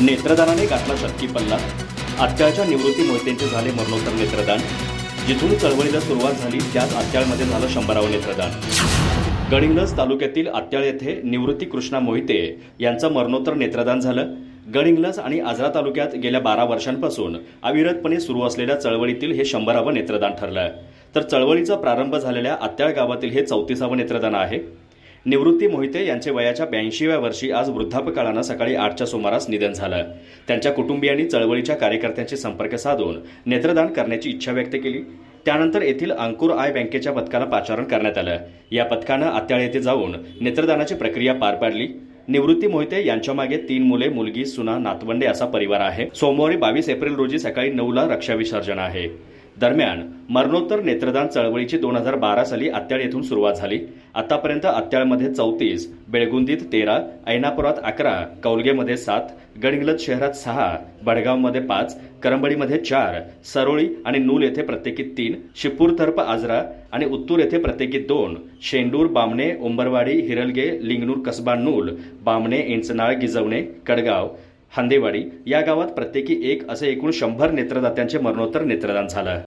नेत्रदानाने गाठला शक्की पल्ला. आत्याळच्या निवृत्ती मोहितेंचे झाले मरणोत्तर नेत्रदान. जिथून चळवळीला सुरुवात झाली त्याच आत्याळमध्ये झालं शंभरावं नेत्रदान. गडिंगलज तालुक्यातील आत्याळ येथे निवृत्ती कृष्णा मोहिते यांचं मरणोत्तर नेत्रदान झालं. गडिंगलज आणि आजरा तालुक्यात गेल्या बारा वर्षांपासून अविरतपणे सुरू असलेल्या चळवळीतील हे शंभरावं नेत्रदान ठरलं. तर चळवळीचा प्रारंभ झालेल्या आत्याळ गावातील हे चौतीसावं नेत्रदान आहे. निवृत्ती मोहिते यांचे वयाच्या ब्याऐंशीव्या वर्षी आज वृद्धापकाळानं सकाळी आठच्या सुमारास निधन झालं. त्यांच्या कुटुंबियांनी चळवळीच्या कार्यकर्त्यांशी संपर्क साधून नेत्रदान करण्याची इच्छा व्यक्त केली. त्यानंतर येथील अंकुर आय बँकेच्या पथकाला पाचारण करण्यात आलं. या पथकानं आत्याळ येथे जाऊन नेत्रदानाची प्रक्रिया पार पाडली. निवृत्ती मोहिते यांच्या मागे तीन मुले मुलगी सुना नातवंडे असा परिवार आहे. सोमवारी बावीस एप्रिल रोजी सकाळी नऊला रक्षा विसर्जन आहे. दरम्यान मरणोत्तर नेत्रदान चळवळीची दोन हजार बारा साली आत्याळ येथून सुरुवात झाली. आतापर्यंत आत्याळमध्ये चौतीस बेळगुंदीत तेरा ऐनापुरात अकरा कौलगेमध्ये सात गडिंग्लज शहरात सहा बडगावमध्ये पाच करंबडीमध्ये चार सरोळी आणि नूल येथे प्रत्येकी तीन शिपूर तर्फ आजरा आणि उत्तूर येथे प्रत्येकी दोन शेंडूर बामणे उंबरवाडी हिरलगे लिंगनूर कसबा नूल बामणे इंचनाळ गिजवणे कडगाव हांदेवाडी या गावात प्रत्येकी एक असे एकूण शंभर नेत्रदात्यांचे मरणोत्तर नेत्रदान झालं.